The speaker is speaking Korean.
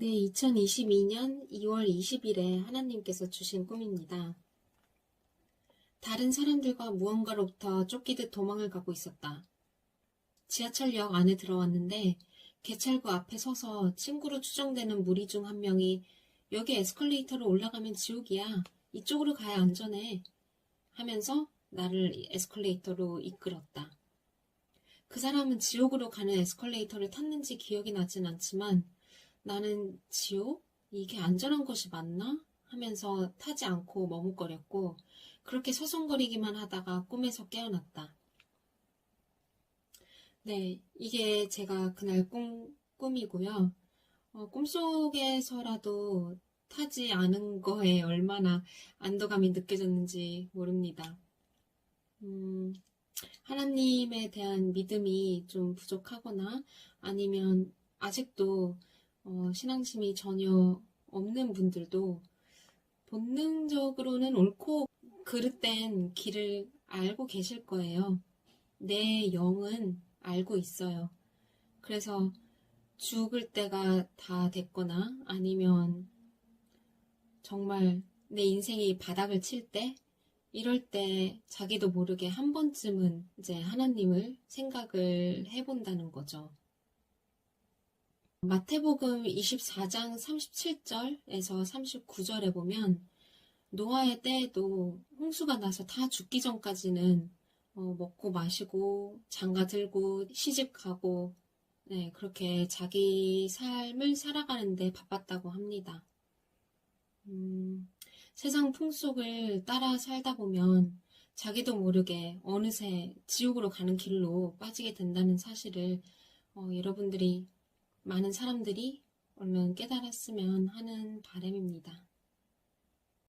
네, 2022년 2월 20일에 하나님께서 주신 꿈입니다. 다른 사람들과 무언가로부터 쫓기듯 도망을 가고 있었다. 지하철역 안에 들어왔는데 개찰구 앞에 서서 친구로 추정되는 무리 중 한 명이 여기 에스컬레이터로 올라가면 지옥이야. 이쪽으로 가야 안전해. 하면서 나를 에스컬레이터로 이끌었다. 그 사람은 지옥으로 가는 에스컬레이터를 탔는지 기억이 나진 않지만 나는 지옥? 이게 안전한 것이 맞나? 하면서 타지 않고 머뭇거렸고 그렇게 서성거리기만 하다가 꿈에서 깨어났다. 네, 이게 제가 그날 꿈, 꿈이고요. 어, 꿈속에서라도 타지 않은 거에 얼마나 안도감이 느껴졌는지 모릅니다. 음, 하나님에 대한 믿음이 좀 부족하거나 아니면 아직도 어, 신앙심이 전혀 없는 분들도 본능적으로는 옳고 그릇된 길을 알고 계실 거예요. 내 영은 알고 있어요. 그래서 죽을 때가 다 됐거나 아니면 정말 내 인생이 바닥을 칠 때, 이럴 때 자기도 모르게 한 번쯤은 이제 하나님을 생각을 해본다는 거죠. 마태복음 24장 37절에서 39절에 보면 노아의 때에도 홍수가 나서 다 죽기 전까지는 어, 먹고 마시고 장가 들고 시집 가고 네, 그렇게 자기 삶을 살아가는데 바빴다고 합니다. 음, 세상 풍속을 따라 살다 보면 자기도 모르게 어느새 지옥으로 가는 길로 빠지게 된다는 사실을 어, 여러분들이 많은 사람들이 얼른 깨달았으면 하는 바람입니다.